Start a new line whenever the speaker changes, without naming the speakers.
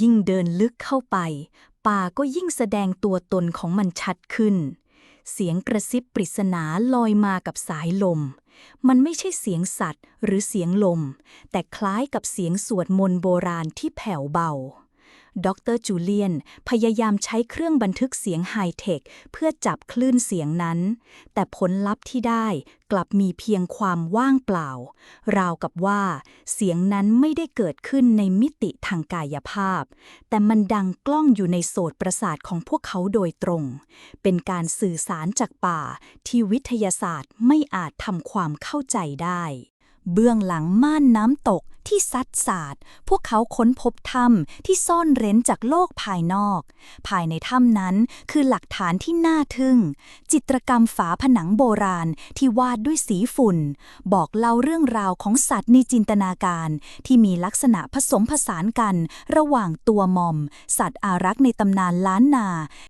ยิ่งเดินลึกเข้าไป ป่าก็ยิ่งแสดงตัวตนของมันชัดขึ้น เสียงกระซิบปริศนาลอยมากับสายลม มันไม่ใช่เสียงสัตว์หรือเสียงลม แต่คล้ายกับเสียงสวดมนต์โบราณที่แผ่วเบา ดรจูเลียน พยายามใช้เครื่องบันทึกเสียงไฮเทคเพื่อจับคลื่นเสียงนั้น แต่ผลลัพธ์ที่ได้กลับมีเพียงความว่างเปล่า ราวกับว่า เสียงนั้นไม่ได้เกิดขึ้นในมิติทางกายภาพ แต่มันดังกล้องอยู่ในโสตประสาทของพวกเขาโดยตรง เป็นการสื่อสารจากป่าที่วิทยาศาสตร์ไม่อาจทำความเข้าใจได้ เบื้องหลังม่านน้ำตกที่ซัดสาด พวกเขาค้นพบถ้ำที่ซ่อนเร้นจากโลกภายนอก ภายในถ้ำนั้นคือหลักฐานที่น่าทึ่ง จิตรกรรมฝาผนังโบราณที่วาดด้วยสีฝุ่น บอกเล่าเรื่องราวของสัตว์ในจินตนาการที่มีลักษณะผสมผสานกัน ระหว่างตัวมอม สัตว์อารักษ์ในตำนานล้านนา